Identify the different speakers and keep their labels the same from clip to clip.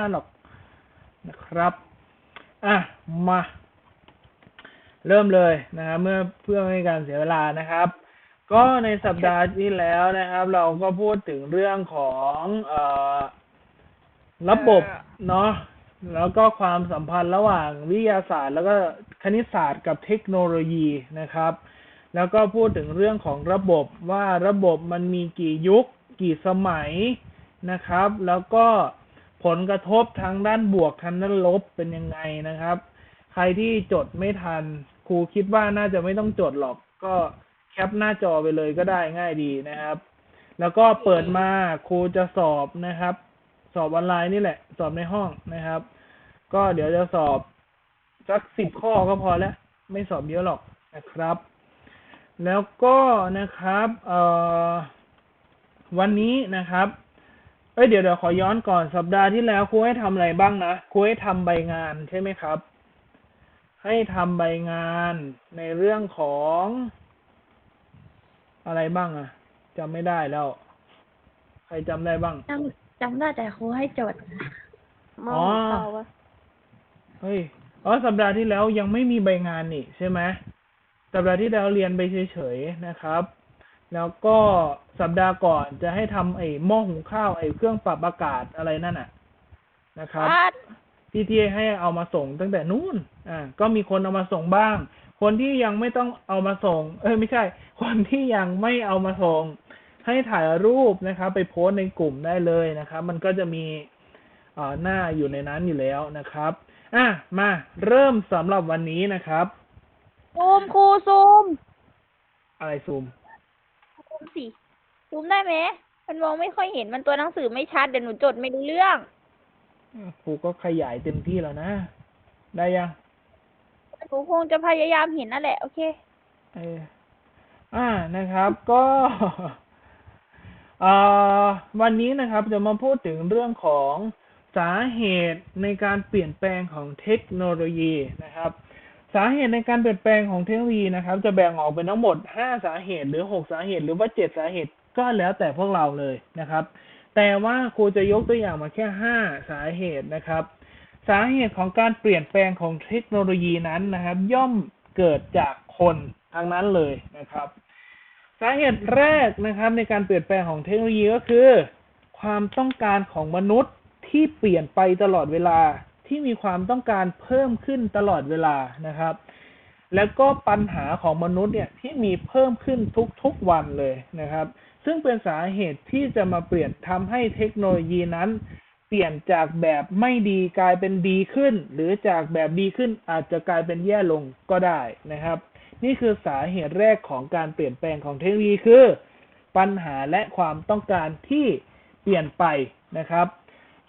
Speaker 1: นานหรอกนะครับ อะ มา เริ่มเลยนะครับเมื่อเพื่อไม่ให้การเสียเวลานะครับ ก็ในสัปดาห์ที่แล้วนะครับ เราก็พูดถึงเรื่องของเอ่อระบบเนาะแล้วก็ความสัมพันธ์ระหว่างวิทยาศาสตร์ แล้วก็คณิตศาสตร์กับเทคโนโลยีนะครับ แล้วก็พูดถึงเรื่องของระบบว่าระบบมันมีกี่ยุค กี่สมัยนะครับ แล้วก็ ผลกระทบทางด้านบวกทางด้านลบเป็นยังไงนะครับ ใครที่จดไม่ทัน ครูคิดว่าน่าจะไม่ต้องจดหรอก ก็แคปหน้าจอไปเลยก็ได้ง่ายดีนะครับ แล้วก็เปิดมาครูจะสอบนะครับ สอบออนไลน์นี่แหละ สอบในห้องนะครับ ก็เดี๋ยวจะสอบสักสิบข้อก็พอแล้ว ไม่สอบเยอะหรอกนะครับ แล้วก็นะครับ เอ่อวันนี้นะครับ อ้ยเดี๋ยวเดี๋ยวขอย้อนก่อนสัปดาห์ที่แล้วครูให้ทำอะไรบ้างนะครูให้ทำใบงานใช่ไหมครับ ให้ทำใบงานในเรื่องของ อะไรบ้างอะจำไม่ได้แล้ว ใครจำได้บ้าง
Speaker 2: จำจำได้แต่ครูให้โจทย์
Speaker 1: มองเปล่าวะเฮ้ยอ๋อสัปดาห์ที่แล้วยังไม่มีใบงานนี่ใช่ไหมสัปดาห์ที่แล้วเรียนไปเฉยๆนะครับ แล้วก็สัปดาห์ก่อนจะให้ทำไอ้หม้อหุงข้าวไอ้เครื่องปรับอากาศอะไรนั่นน่ะ นะครับที่ที่ให้เอามาส่งตั้งแต่นู้น อ่า ก็มีคนเอามาส่งบ้าง คนที่ยังไม่ต้องเอามาส่ง เอ้ยไม่ใช่ คนที่ยังไม่เอามาส่ง ให้ถ่ายรูปนะครับ ไปโพสต์ในกลุ่มได้เลยนะครับ มันก็จะมีเอ่อหน้าอยู่ในนั้นอยู่แล้วนะครับ อะมาเริ่มสำหรับวันนี้นะครับ
Speaker 3: ซูมครูซูม
Speaker 1: อะไรซูม
Speaker 3: ซู มสิซูมได้ไหมมันมองไม่ค่อยเห็นมันตัวหนังสือไม่ชัดเดี๋ยวหนูจดไม่รู้เรื่อง
Speaker 1: ครูก็ขยายเต็มที่แล้วนะ ได้ยัง
Speaker 3: หนูคงจะพยายามเห็นนั่นแหละ โอเค
Speaker 1: เอออ่านะครับ ก็เอ่อวันนี้นะครับจะมาพูดถึงเรื่องของสาเหตุในการเปลี่ยนแปลงของเทคโนโลยีนะครับ สาเหตุในการเปลี่ยนแปลงของเทคโนโลยีนะครับ จะแบ่งออกเป็นทั้งหมดห้าสาเหตุหรือหกสาเหตุหรือว่าเจ็ดสาเหตุก็แล้วแต่พวกเราเลยนะครับ แต่ว่าครูจะยกตัวอย่างมาแค่ห้าสาเหตุนะครับ สาเหตุของการเปลี่ยนแปลงของเทคโนโลยีนั้นนะครับ ย่อมเกิดจากคนทั้งนั้นเลยนะครับ สาเหตุแรกนะครับในการเปลี่ยนแปลงของเทคโนโลยีก็คือ ความต้องการของมนุษย์ที่เปลี่ยนไปตลอดเวลา ที่มีความต้องการเพิ่มขึ้นตลอดเวลานะครับ แล้วก็ปัญหาของมนุษย์เนี่ยที่มีเพิ่มขึ้นทุกๆวันเลยนะครับ ซึ่งเป็นสาเหตุที่จะมาเปลี่ยนทำให้เทคโนโลยีนั้น เปลี่ยนจากแบบไม่ดีกลายเป็นดีขึ้น หรือจากแบบดีขึ้นอาจจะกลายเป็นแย่ลงก็ได้นะครับ นี่คือสาเหตุแรกของการเปลี่ยนแปลงของเทคโนโลยีคือ ปัญหาและความต้องการที่เปลี่ยนไปนะครับ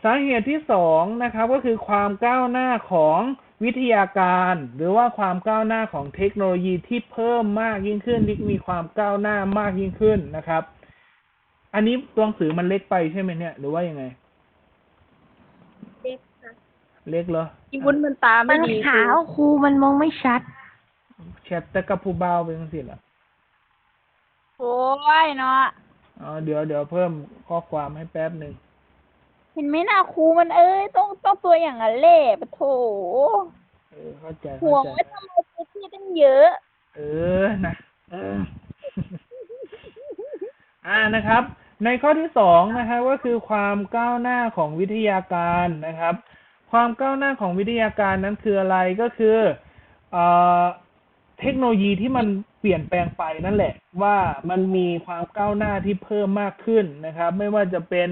Speaker 1: สาเหตุที่สองนะครับก็คือความก้าวหน้าของวิทยาการ หรือว่าความก้าวหน้าของเทคโนโลยีที่เพิ่มมากยิ่งขึ้นที่มีความก้าวหน้ามากยิ่งขึ้นนะครับ อันนี้ตัวหนังสือมันเล็กไปใช่ไหมเนี่ยหรือว่ายังไง
Speaker 3: เด็กค่ะ
Speaker 1: เล็กเหรอ
Speaker 3: อีวุ้นมันตา
Speaker 2: มั
Speaker 3: ไม่
Speaker 2: น
Speaker 3: ดี
Speaker 2: ขาวครูมันมองไม่ชัด
Speaker 1: แชทแต่กับผู้เบาเป็นสิละ
Speaker 3: โอ้ยเนาะ
Speaker 1: อ๋อเดี๋ยวเดี๋ยวเพิ่มข้อความให้แป๊บหนึ่ง
Speaker 3: เห็นไหมหน้าครูมันเอ้ยต้องต้องตัวอย่างนั้นเล่ปะโถ
Speaker 1: เออเข้าใจ
Speaker 3: ห่ว
Speaker 1: เข้างใจ
Speaker 3: ไว้ทำไมพื้นที่ตั้งเยอะ
Speaker 1: เออนะเออ อ่านะครับ ในข้อที่สองนะครับก็คือความก้าวหน้าของวิทยาการนะครับ ความก้าวหน้าของวิทยาการนั้นคืออะไรก็คือเอ่อเทคโนโลยีที่มันเปลี่ยนแปลงไปนั่นแหละ ว่ามันมีความก้าวหน้าที่เพิ่มมากขึ้นนะครับ ไม่ว่าจะเป็น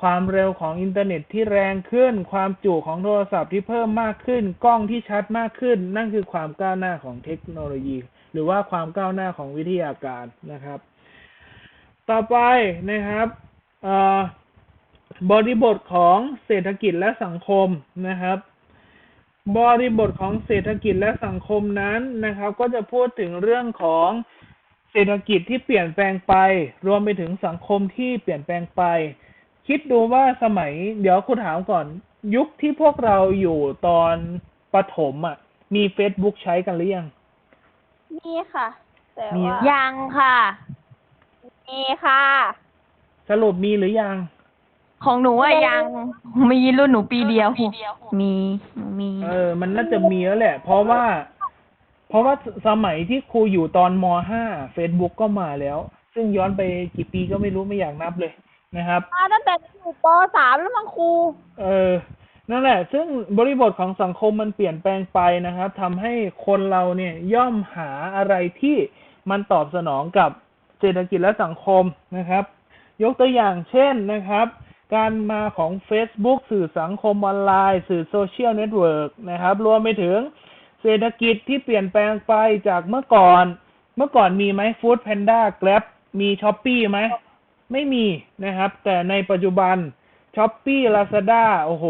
Speaker 1: ความเร็วของอินเทอร์เน็ตที่แรงขึ้น ความจุของโทรศัพท์ที่เพิ่มมากขึ้น กล้องที่ชัดมากขึ้น นั่นคือความก้าวหน้าของเทคโนโลยี หรือว่าความก้าวหน้าของวิทยาการนะครับ ต่อไปนะครับบริบทของเศรษฐกิจและสังคมนะครับ บริบทของเศรษฐกิจและสังคมนั้นนะครับ ก็จะพูดถึงเรื่องของเศรษฐกิจที่เปลี่ยนแปลงไป รวมไปถึงสังคมที่เปลี่ยนแปลงไป คิดดูว่าสมัย เดี๋ยวคุณถามก่อน ยุคที่พวกเราอยู่ตอนประถมอะ มี Facebook ใช้กันหรือยัง
Speaker 3: นี่ค่ะ แต่
Speaker 1: มี
Speaker 3: ว่า
Speaker 2: ยังค่ะ
Speaker 3: นี่ค่ะ
Speaker 1: สรุปมีหรือยัง
Speaker 2: ของหนูอะยัง มีรุ่นหนูปีเดียว มีมี
Speaker 1: เออ มันน่าจะมีแล้วแหละ เพราะว่า เพราะว่าสมัยที่ครูอยู่ตอนมห้าเฟซบุ๊กก็มาแล้ว ซึ่งย้อนไปกี่ปีก็ไม่รู้ไม่อยากนับเลย นะครับ
Speaker 3: มาตั้งแต่อยู่ปสามแล้วมั้งครู
Speaker 1: เออ นั่นแหละ ซึ่งบริบทของสังคมมันเปลี่ยนแปลงไปนะครับทำให้คนเราเนี่ยย่อมหาอะไรที่มันตอบสนองกับเศรษฐกิจและสังคมนะครับ ยกตัวอย่างเช่นนะครับ การมาของ Facebook สื่อสังคมออนไลน์ สื่อโซเชียลเน็ตเวิร์กนะครับ รวมไปถึงเศรษฐกิจที่เปลี่ยนแปลงไปจากเมื่อก่อน เมื่อก่อนมีไหมฟู้ดแพนด้าแกร็บมีช้อปปี้ไหม ไม่มีนะครับ แต่ในปัจจุบันช้อปปี้ลาซาด้าโอ้โห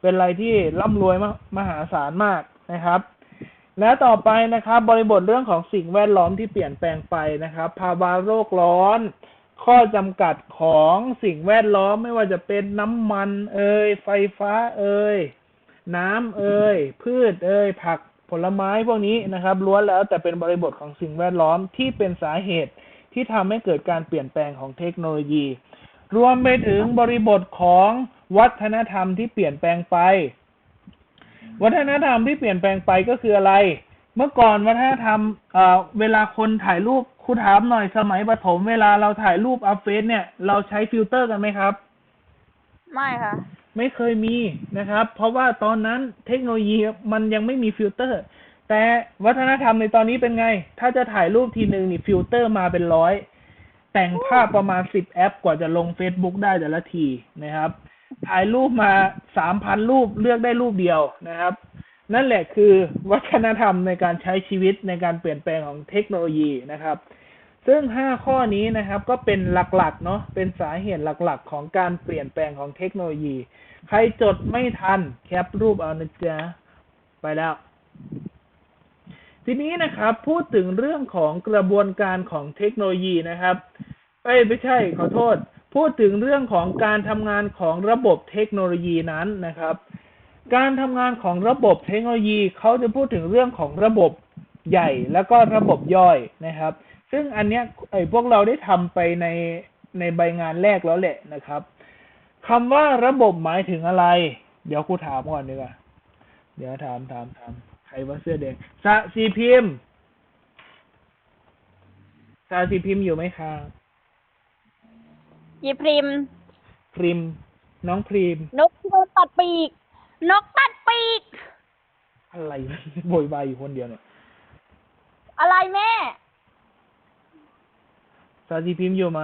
Speaker 1: เป็นอะไรที่ร่ำรวยมามหาศาลมากนะครับ และต่อไปนะครับ บริบทเรื่องของสิ่งแวดล้อมที่เปลี่ยนแปลงไปนะครับ ภาวะโลกร้อน ข้อจำกัดของสิ่งแวดล้อมไม่ว่าจะเป็นน้ำมัน เอ่ยไฟฟ้าเอ่ยน้ำเอ่ยพืชเอ่ยผักผลไม้พวกนี้นะครับล้วนแล้วแต่เป็นบริบทของสิ่งแวดล้อมที่เป็นสาเหตุ ที่ทำให้เกิดการเปลี่ยนแปลงของเทคโนโลยี รวมไปถึงบริบทของวัฒนธรรมที่เปลี่ยนแปลงไป วัฒนธรรมที่เปลี่ยนแปลงไปก็คืออะไร เมื่อก่อนวัฒนธรรมเอ่อเวลาคนถ่ายรูปครูถามหน่อยสมัยประถมเวลาเราถ่ายรูปอัพเฟซเนี่ยเราใช้ฟิลเตอร์กันไหมครับ
Speaker 3: ไม่ค่ะ
Speaker 1: ไม่เคยมีนะครับ เพราะว่าตอนนั้นเทคโนโลยีมันยังไม่มีฟิลเตอร์ แต่วัฒนธรรมในตอนนี้เป็นไง ถ้าจะถ่ายรูปทีหนึ่งนี่ฟิลเตอร์มาเป็นร้อย แต่งภาพประมาณสิบแอป กว่าจะลง Facebook ได้แต่ละทีนะครับ ถ่ายรูปมาสามพันรูปเลือกได้รูปเดียวนะครับ นั่นแหละคือวัฒนธรรมในการใช้ชีวิตในการเปลี่ยนแปลงของเทคโนโลยีนะครับ ซึ่งห้าข้อนี้นะครับก็เป็นหลักๆเนาะเป็นสาเหตุหลักๆ ของการเปลี่ยนแปลงของเทคโนโลยี ใครจดไม่ทันแคปรูปเอานะจ๊ะไปแล้ว ทีนี้นะครับพูดถึงเรื่องของกระบวนการของเทคโนโลยีนะครับเอ้ยไม่ใช่ขอโทษ พูดถึงเรื่องของการทำงานของระบบเทคโนโลยีนั้นนะครับ การทำงานของระบบเทคโนโลยีเขาจะพูดถึงเรื่องของระบบใหญ่แล้วก็ระบบย่อยนะครับ ซึ่งอันเนี้ยไอ้พวกเราได้ทำไปในในใบงานแรกแล้วแหละนะครับคำว่าระบบหมายถึงอะไร เดี๋ยวครูถามก่อนดีกว่าเดี๋ยวถามถามถาม ใครว่าเสื้อแดงสะสีพิมพ์สะสีพิมพ์อยู่ไหมครับ
Speaker 3: ยีพริม
Speaker 1: พริม น้องพริม
Speaker 3: นกที่โดนตัดปีก นกตัดปีก
Speaker 1: อะไรโวยวายอยู่คนเดียวเนี่ย
Speaker 3: อะไรแม่
Speaker 1: สาธิพิมพ์อยู่ไหม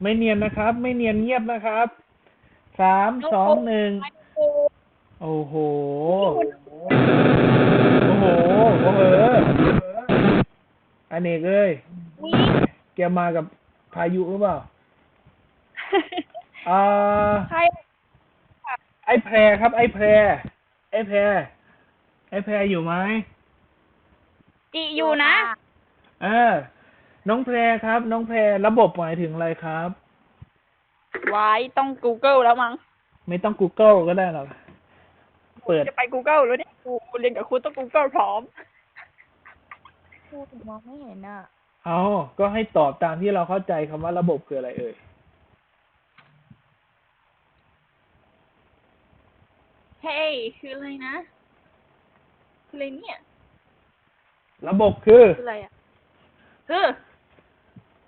Speaker 1: ไม่เนียนนะครับ ไม่เนียนเงียบนะครับ สาม สอง หนึ่ง โอ้โหโอ้โหโอ้โหอันเอกเอ้ย
Speaker 3: นี่
Speaker 1: แกมากับพายุหรือเปล่าอ่า
Speaker 3: ใคร
Speaker 1: ไอ้แพรครับ ไอ้แพรไอ้แพรไอ้แพรอยู่ไหม
Speaker 3: จิอยู่นะ
Speaker 1: เออน้องแพรครับ น้องแพรระบบหมายถึงอะไรครับ
Speaker 3: ไว้ต้อง Google แล้วมั้ง
Speaker 1: ไม่ต้อง Google ก็ได้หรอกเปิด
Speaker 3: จะไป Google แล้วเนี่ย ครูคุณเรียนกับครูต้อง Google พร้อม
Speaker 2: พูดมองไม่เห็นอะ
Speaker 1: เอาก็ให้ตอบตามที่เราเข้าใจคำว่าระบบคืออะไรเอ่ย
Speaker 3: เฮ้ยคืออะไรนะคืออะไรเนี่ย
Speaker 1: ระบบคือ
Speaker 3: คืออะไรอะคือ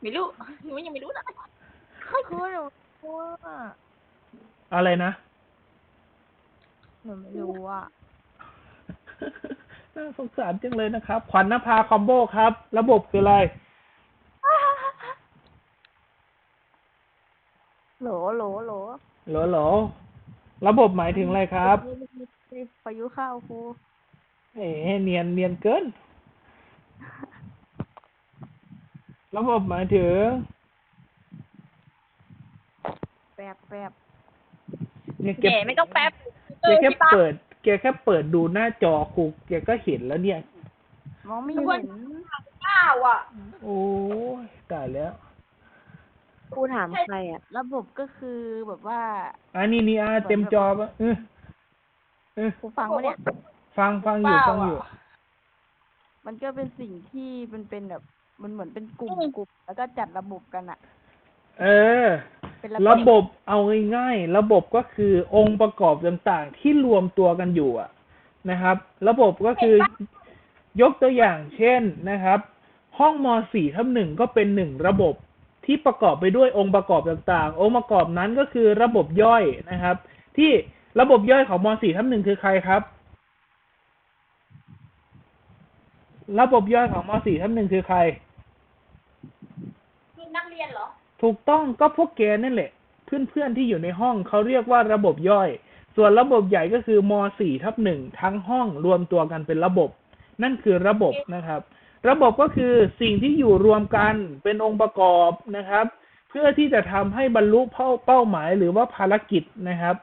Speaker 3: ไม่รู้หนูยังไม่รู้นะ
Speaker 2: ครูหนูรู้อะ
Speaker 1: อะไรนะ
Speaker 2: หนูไม่รู้อะ
Speaker 1: น่าสงสารจังเลยนะครับ ขวัญนภาคอมโบครับ ระบบคืออะไร
Speaker 2: โหลโหลโหล
Speaker 1: โหลโหลระบบหมายถึงอะไรครับ
Speaker 2: พายุเข้าครู
Speaker 1: เอ๋เนียนเนียนเกิน ระบบหมายถึง
Speaker 2: แปบแปบ
Speaker 1: เนี่ยแก
Speaker 3: แหมไม่ต้องแป๊บ
Speaker 1: แกแค่เปิด แกแค่เปิดดูหน้าจอครูแกก็เห็นแล้วเนี่ย
Speaker 2: มองไม่
Speaker 3: ทุกคน
Speaker 2: เห็น
Speaker 3: ข้าวอะ
Speaker 1: โอ้ยตายแล้ว
Speaker 2: ครูถามใครอะ ระบบก็คือแบบว่า
Speaker 1: อันนี้นี่อะเต็มจอปะเออเออ
Speaker 2: ครูฟังวะเนี่ย
Speaker 1: ฟังฟังอยู่
Speaker 3: เปล่า
Speaker 1: ฟังอยู่
Speaker 3: อะ
Speaker 2: มันก็เป็นสิ่งที่มันเป็นแบบ มันเหมือนเป็นกลุ่ม
Speaker 3: อืม
Speaker 2: กลุ่มแล้วก็จัดระบบกันอะ
Speaker 1: เออ
Speaker 2: ไป
Speaker 3: เป็น
Speaker 1: ระบบเอาง่ายๆระบบก็คือองค์ประกอบต่างๆ ที่รวมตัวกันอยู่อะนะครับ ระบบก็คือยกตัวอย่างเช่นนะครับ ห้องม .4 ทับหนึ่งก็เป็นหนึ่งระบบที่ประกอบไปด้วยองค์ประกอบต่างๆ องค์ประกอบนั้นก็คือระบบย่อยนะครับ ที่ระบบย่อยของม .4 ทับหนึ่งคือใครครับ ระบบย่อยของม .4 ทับหนึ่งคือใคร
Speaker 3: มีนักเรียนเหรอ
Speaker 1: ถูกต้องก็พวกแกนั่นแหละ เพื่อนๆที่อยู่ในห้องเขาเรียกว่าระบบย่อย ส่วนระบบใหญ่ก็คือม .4 ทับหนึ่งทั้งห้องรวมตัวกันเป็นระบบ นั่นคือระบบนะครับ ระบบก็คือสิ่งที่อยู่รวมกันเป็นองค์ประกอบนะครับ เพื่อที่จะทำให้บรรลุเป้าหมายหรือว่าภารกิจนะครับ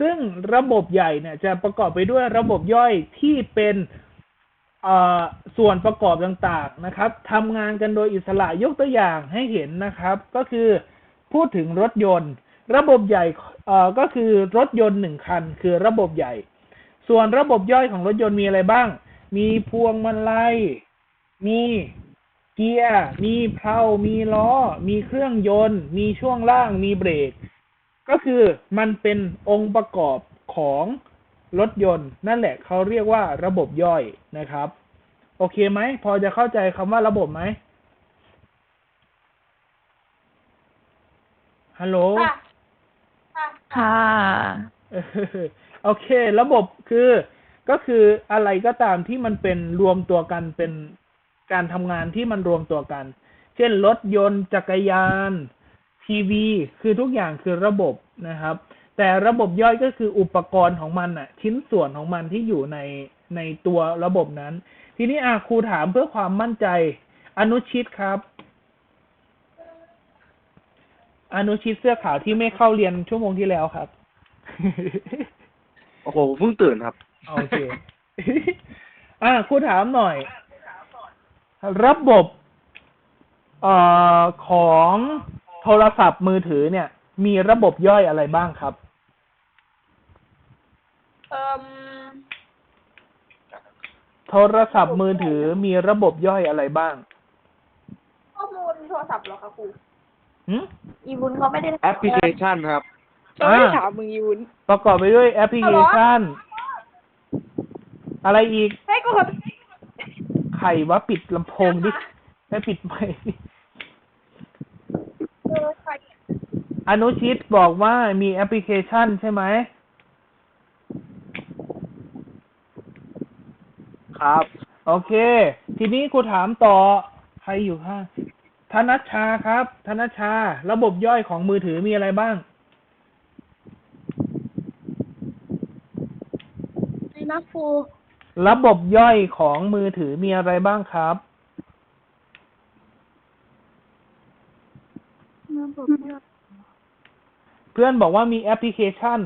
Speaker 1: ซึ่งระบบใหญ่เนี่ยจะประกอบไปด้วยระบบย่อยที่เป็น ส่วนประกอบต่างๆนะครับทำงานกันโดยอิสระยกตัวอย่างให้เห็นนะครับ ก็คือพูดถึงรถยนต์ ระบบใหญ่ก็คือรถยนต์หนึ่งคัน คือระบบใหญ่ ส่วนระบบย่อยของรถยนต์มีอะไรบ้าง มีพวงมาลัย มีเกียร์ มีเพลามีล้อ มีเครื่องยนต์ มีช่วงล่าง มีเบรก ก็คือมันเป็นองค์ประกอบของ รถยนต์ นั่นแหละเขาเรียกว่าระบบย่อยนะครับ โอเคไหม พอจะเข้าใจคำว่าระบบไหมฮัลโหล
Speaker 3: ค่ะค่ะ
Speaker 2: ค่ะ
Speaker 1: เออโอเค ระบบคือก็คืออะไรก็ตามที่มันเป็นรวมตัวกันเป็นการทำงานที่มันรวมตัวกัน เช่นรถยนต์จักรยาน ทีวี คือทุกอย่างคือระบบนะครับ แต่ระบบย่อยก็คืออุปกรณ์ของมันอะชิ้นส่วนของมันที่อยู่ในในตัวระบบนั้น ทีนี้อาครูถามเพื่อความมั่นใจ อนุชิตครับ อนุชิตเสื้อขาวที่ไม่เข้าเรียนชั่วโมงที่แล้วครับ
Speaker 4: โอ้โหเพิ่งตื่นครับ
Speaker 1: โอเค อ่าครูถามหน่อย ระบบเอ่อของโทรศัพท์มือถือเนี่ย มีระบบย่อยอะไรบ้างครับ
Speaker 3: เอ่ม
Speaker 1: โทรศัพท์มือถือมีระบบย่อยอะไรบ้าง
Speaker 3: ข้อมูลโทรศัพท์เหรอคะครู
Speaker 1: หึ
Speaker 3: อีวุ้นเขาไม่ได้
Speaker 4: แอปพลิเคชันครับ
Speaker 3: เขาไม่ได้ถามมึงอีวุ้น
Speaker 1: ประกอบไปด้วยแอปพลิเคชัน อะไรอีก
Speaker 3: ให้กูขอ
Speaker 1: ใครวะปิดลำโพงดิไม่ปิดไมค์ดิ
Speaker 3: เออใคร
Speaker 1: อนุชิตบอกว่ามีแอปพลิเคชันใช่ไหม
Speaker 4: ครับ
Speaker 1: โอเค ทีนี้ครูถามต่อ ใครอยู่ข้างธนัชชาครับ ธนัชชา ระบบย่อยของมือถือมีอะไรบ้าง
Speaker 3: นี่นะครู
Speaker 1: ระบบย่อยของมือถือมีอะไรบ้างครับ เพื่อนบอกว่ามีแอปพลิเคชัน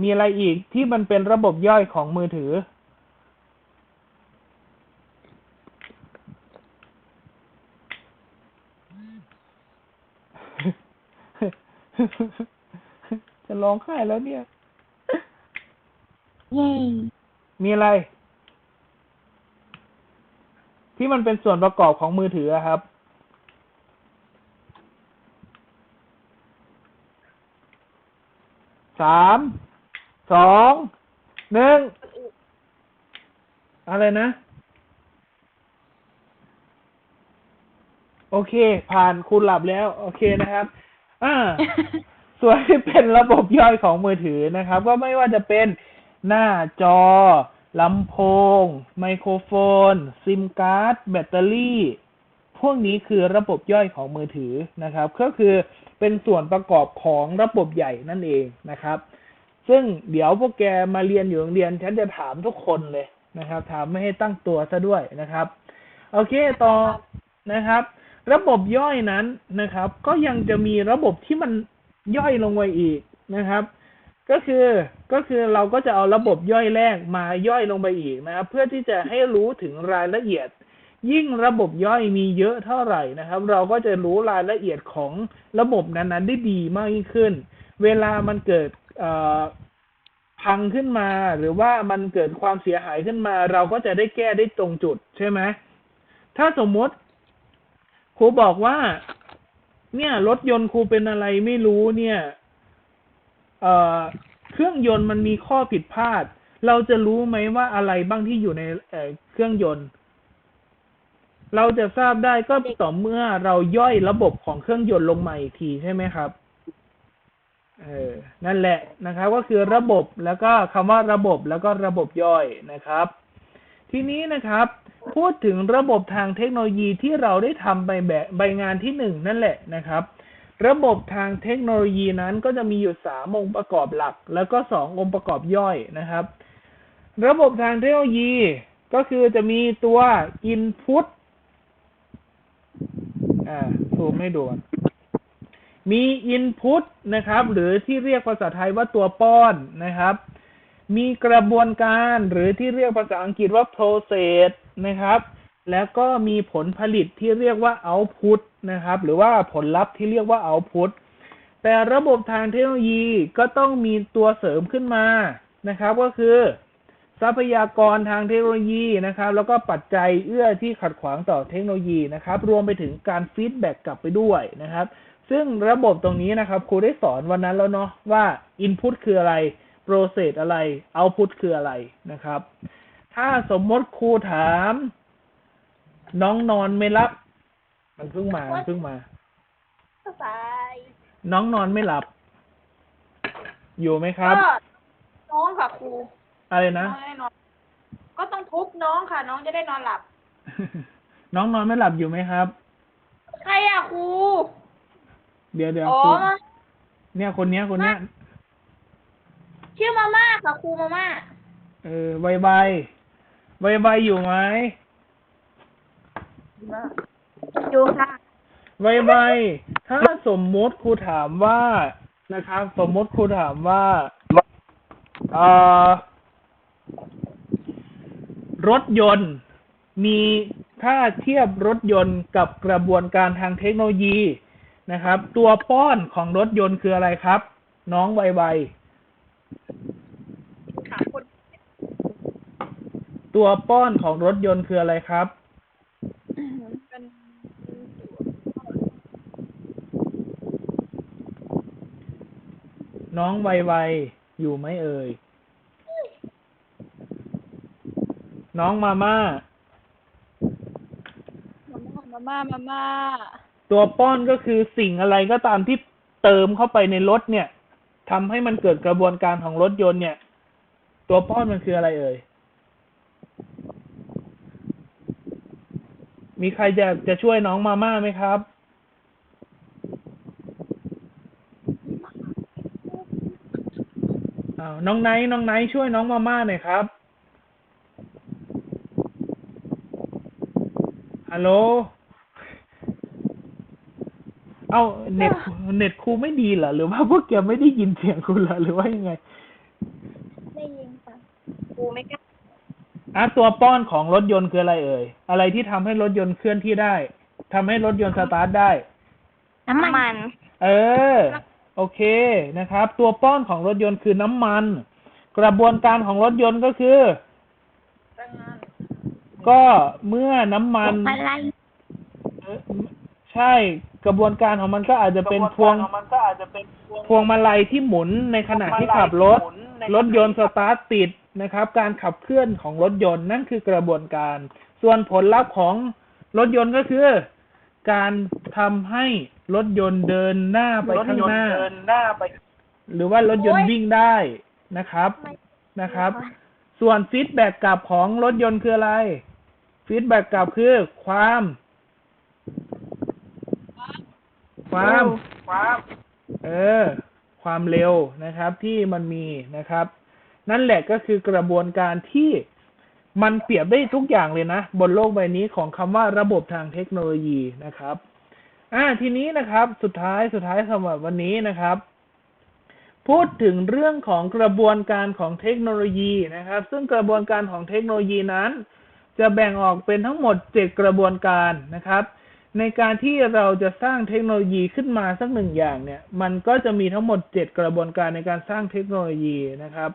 Speaker 1: มีอะไรอีกที่มันเป็นระบบย่อยของมือถือ จะร้องไห้แล้วเนี่ย
Speaker 2: เย้
Speaker 1: มีอะไร ที่มันเป็นส่วนประกอบของมือถืออะครับ สามสองหนึ่งอะไรนะ โอเค ผ่านคุณหลับแล้ว โอเคนะครับ อ่า ส่วนที่เป็นระบบย่อยของมือถือนะครับ ก็ไม่ว่าจะเป็นหน้าจอลำโพง ไมโครโฟน ซิมการ์ด แบตเตอรี่ พวกนี้คือระบบย่อยของมือถือนะครับ ก็คือเป็นส่วนประกอบของระบบใหญ่นั่นเองนะครับ ซึ่งเดี๋ยวพวกแกมาเรียนอยู่โรงเรียนฉันจะถามทุกคนเลยนะครับ ถามไม่ให้ตั้งตัวซะด้วยนะครับ โอเคต่อนะครับ ระบบย่อยนั้นนะครับ ก็ยังจะมีระบบที่มันย่อยลงไปอีกนะครับ ก็คือก็คือเราก็จะเอาระบบย่อยแรกมาย่อยลงไปอีกนะครับ เพื่อที่จะให้รู้ถึงรายละเอียด ยิ่งระบบย่อยมีเยอะเท่าไหร่นะครับ เราก็จะรู้รายละเอียดของระบบนั้นๆ ได้ดีมากยิ่งขึ้น เวลามันเกิดพังขึ้นมา หรือว่ามันเกิดความเสียหายขึ้นมา เราก็จะได้แก้ได้ตรงจุดใช่ไหมถ้าสมมติครูบอกว่า เนี่ยรถยนต์ครูเป็นอะไรไม่รู้เนี่ยเอ่อเครื่องยนต์มันมีข้อผิดพลาด เราจะรู้ไหมว่าอะไรบ้างที่อยู่ในเเครื่องยนต์ เราจะทราบได้ก็ต่อเมื่อเราย่อยระบบของเครื่องยนต์ลงมาอีกทีใช่ไหมครับ เออ นั่นแหละนะครับ ก็คือระบบแล้วก็คำว่าระบบแล้วก็ระบบย่อยนะครับ ทีนี้นะครับ พูดถึงระบบทางเทคโนโลยีที่เราได้ทำไปแบบใบงานที่หนึ่งนั่นแหละนะครับ ระบบทางเทคโนโลยีนั้นก็จะมีอยู่สามองค์ประกอบหลัก แล้วก็สององค์ประกอบย่อยนะครับ ระบบทางเทคโนโลยีก็คือจะมีตัว input อ่าซูมให้ดูก่อนมี input นะครับ หรือที่เรียกภาษาไทยว่าตัวป้อนนะครับ มีกระบวนการหรือที่เรียกภาษาอังกฤษว่า process นะครับ แล้วก็มีผลผลิตที่เรียกว่า output นะครับ หรือว่าผลลัพธ์ที่เรียกว่า output แต่ระบบทางเทคโนโลยีก็ต้องมีตัวเสริมขึ้นมานะครับ ก็คือ ทรัพยากรทางเทคโนโลยีนะครับ แล้วก็ปัจจัยเอื้อที่ขัดขวางต่อเทคโนโลยีนะครับ รวมไปถึงการฟีดแบ็กกลับไปด้วยนะครับ ซึ่งระบบตรงนี้นะครับครูได้สอนวันนั้นแล้วเนาะว่า Input คืออะไร Process อะไร Output คืออะไรนะครับ ถ้าสมมติครูถาม น้องนอนไม่รับ มันเพิ่งมามันเพิ่งมา
Speaker 3: สบาย
Speaker 1: น้องนอนไม่หลับ อยู่ไหมครับ
Speaker 3: ก็น้องค่ะครู
Speaker 1: อะไร
Speaker 3: น้อ
Speaker 1: นะ
Speaker 3: งจะได้นอน ก็ต้องทุบน้องค่ะ น้องจะได้นอนหลับ
Speaker 1: น้องนอนไม่หลับอยู่ไหมครับ
Speaker 3: ใครอะครู
Speaker 1: เดี๋ยวเดี๋ยว
Speaker 3: อ๋อ
Speaker 1: ครูเนี่ยคนเนี้ยคนเนี้ย
Speaker 3: ชื่อมาม่าค่ะครูมาม่า
Speaker 1: เออไวไวไวไวอยู่ไหม
Speaker 3: อยู่ค่ะ
Speaker 1: ไวไวถ้าสมมุติครูถามว่านะครับ สมมุติครูถามว่าเอ่อ รถยนต์ มีถ้าเทียบรถยนต์กับกระบวนการทางเทคโนโลยีนะครับ ตัวป้อนของรถยนต์คืออะไรครับ น้องไวไว
Speaker 3: ค่ะคน
Speaker 1: ตัวป้อนของรถยนต์คืออะไรครับ
Speaker 3: เป็น
Speaker 1: น้องไวไวอยู่ไหมเอ่ย น้องมาม่า
Speaker 3: มาม่ามาม่า
Speaker 1: ตัวป้อนก็คือสิ่งอะไรก็ตามที่เติมเข้าไปในรถเนี่ยทำให้มันเกิดกระบวนการของรถยนต์เนี่ย ตัวป้อนมันคืออะไรเอ่ย มีใครจะจะช่วยน้องมาม่าไหมครับ อ้าวน้องไนท์น้องไนท์ช่วยน้องมาม่าหน่อยครับ ฮัลโหล เอ้าเน็ตเน็ตครูไม่ดีเหรอหรือว่าพวกแกไม่ได้ยินเสียงครูเหรอหรือว่ายังไง
Speaker 3: ได้ยินค่ะครูไม่กล้า
Speaker 1: อะตัวป้อนของรถยนต์คืออะไรเอ่ย อะไรที่ทำให้รถยนต์เคลื่อนที่ได้ ทำให้รถยนต์สตาร์ทได้
Speaker 2: น้ำมัน
Speaker 1: เออ โอเคนะครับ ตัวป้อนของรถยนต์คือน้ำมัน กระบวนการของรถยนต์ก็คือ
Speaker 3: ตั้งงาน
Speaker 1: ก็เมื่อน้ำมัน
Speaker 2: อะไร
Speaker 1: เอ่อใช่กระบวนการของมันก็อาจจะเป็นพวงพวงมาลัยที่หมุนในขณะที่ขับรถ รถยนต์สตาร์ทติดนะครับ การขับเคลื่อนของรถยนต์นั่นคือกระบวนการ ส่วนผลลัพธ์ของรถยนต์ก็คือ การทำให้รถยนต์เดินหน้าไปข้างหน้า หรือว่ารถยนต์วิ่งได้นะครับนะครับ ส่วนฟีดแบ็กกลับของรถยนต์คืออะไร ฟีดแบ็กกลับคือความ ความ เออ ความเร็วนะครับ ที่มันมีนะครับ นั่นแหละก็คือกระบวนการที่มันเปรียบได้ทุกอย่างเลยนะ บนโลกใบนี้ของคำว่าระบบทางเทคโนโลยีนะครับ อ่าทีนี้นะครับ สุดท้ายสุดท้ายสำหรับวันนี้นะครับ พูดถึงเรื่องของกระบวนการของเทคโนโลยีนะครับ ซึ่งกระบวนการของเทคโนโลยีนั้น จะแบ่งออกเป็นทั้งหมดเจ็ดกระบวนการนะครับ ในการที่เราจะสร้างเทคโนโลยีขึ้นมาสักหนึ่งอย่างเนี่ย มันก็จะมีทั้งหมดเจ็ดกระบวนการในการสร้างเทคโนโลยีนะครับ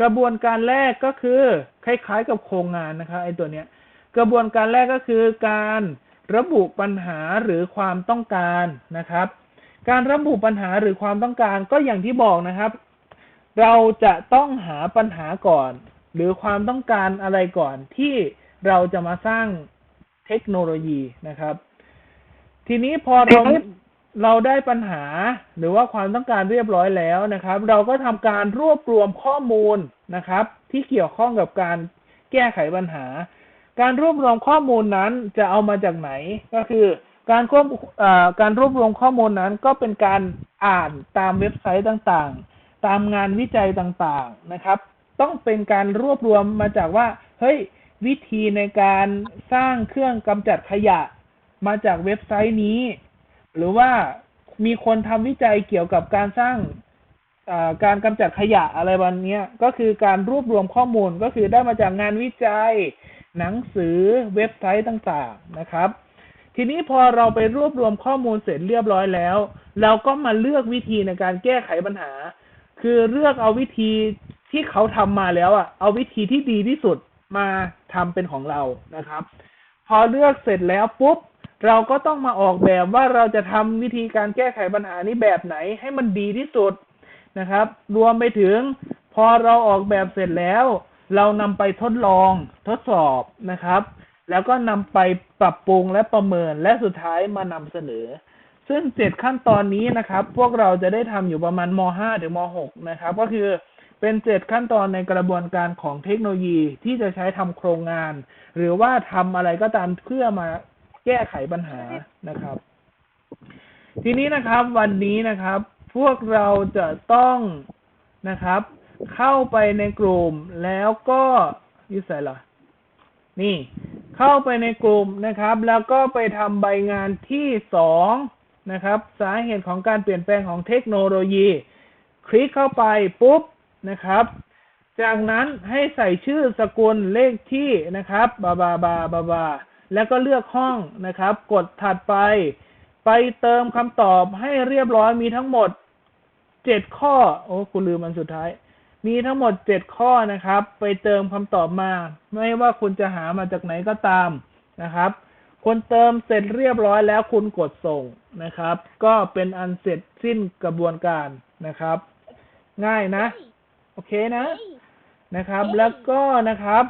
Speaker 1: กระบวนการแรกก็คือคล้ายๆกับโครงงานนะครับไอ้ตัวเนี้ยกระบวนการแรกก็คือการระบุปัญหาหรือความต้องการนะครับ การระบุปัญหาหรือความต้องการก็อย่างที่บอกนะครับ เราจะต้องหาปัญหาก่อน หรือความต้องการอะไรก่อนที่เราจะมาสร้างเทคโนโลยีนะครับ ทีนี้พอเราเราได้ปัญหาหรือว่าความต้องการเรียบร้อยแล้วนะครับ เราก็ทำการรวบรวมข้อมูลนะครับ ที่เกี่ยวข้องกับการแก้ไขปัญหา การรวบรวมข้อมูลนั้นจะเอามาจากไหนก็คือการควบเอ่อการรวบรวมข้อมูลนั้นก็เป็นการอ่านตามเว็บไซต์ต่างๆ ตามงานวิจัยต่างๆนะครับ ต้องเป็นการรวบรวมมาจากว่า เฮ้ย วิธีในการสร้างเครื่องกำจัดขยะ มาจากเว็บไซต์นี้ หรือว่ามีคนทำวิจัยเกี่ยวกับการสร้างอ่าการกำจัดขยะอะไรแบบเนี้ยก็คือการรวบรวมข้อมูลก็คือได้มาจากงานวิจัย หนังสือเว็บไซต์ต่างๆนะครับ ทีนี้พอเราไปรวบรวมข้อมูลเสร็จเรียบร้อยแล้ว เราก็มาเลือกวิธีในการแก้ไขปัญหา คือเลือกเอาวิธี ที่เขาทำมาแล้วอะ เอาวิธีที่ดีที่สุดมาทำเป็นของเรานะครับ พอเลือกเสร็จแล้วปุ๊บเราก็ต้องมาออกแบบว่าเราจะทำวิธีการแก้ไขปัญหานี้แบบไหนให้มันดีที่สุดนะครับ รวมไปถึง พอเราออกแบบเสร็จแล้ว เรานำไปทดลองทดสอบนะครับ แล้วก็นำไปปรับปรุงและประเมินและสุดท้ายมานำเสนอ ซึ่งเจ็ดขั้นตอนนี้นะครับ พวกเราจะได้ทำอยู่ประมาณม .5 ถึงม .6 นะครับ ก็คือ เป็นเจ็ดขั้นตอนในกระบวนการของเทคโนโลยีที่จะใช้ทำโครงงาน หรือว่าทำอะไรก็ตามเพื่อมาแก้ไขปัญหานะครับ ทีนี้นะครับวันนี้นะครับ พวกเราจะต้องนะครับ เข้าไปในกลุ่มแล้วก็ยูใส่เหรอนี่ เข้าไปในกลุ่มนะครับ แล้วก็ไปทำใบงานที่สองนะครับ สาเหตุของการเปลี่ยนแปลงของเทคโนโลยี คลิกเข้าไปปุ๊บ นะครับ จากนั้นให้ใส่ชื่อสกุลเลขที่นะครับบาบาบาบาบาแล้วก็เลือกห้องนะครับ กดถัดไป ไปเติมคำตอบให้เรียบร้อยมีทั้งหมดเจ็ดข้อ โอ้คุณลืมมันสุดท้าย มีทั้งหมดเจ็ดข้อนะครับ ไปเติมคำตอบมา ไม่ว่าคุณจะหามาจากไหนก็ตามนะครับคุณเติมเสร็จเรียบร้อยแล้วคุณกดส่งนะครับ ก็เป็นอันเสร็จสิ้นกระบวนการนะครับ ง่ายนะ โอเคนะนะครับ แล้วก็นะครับ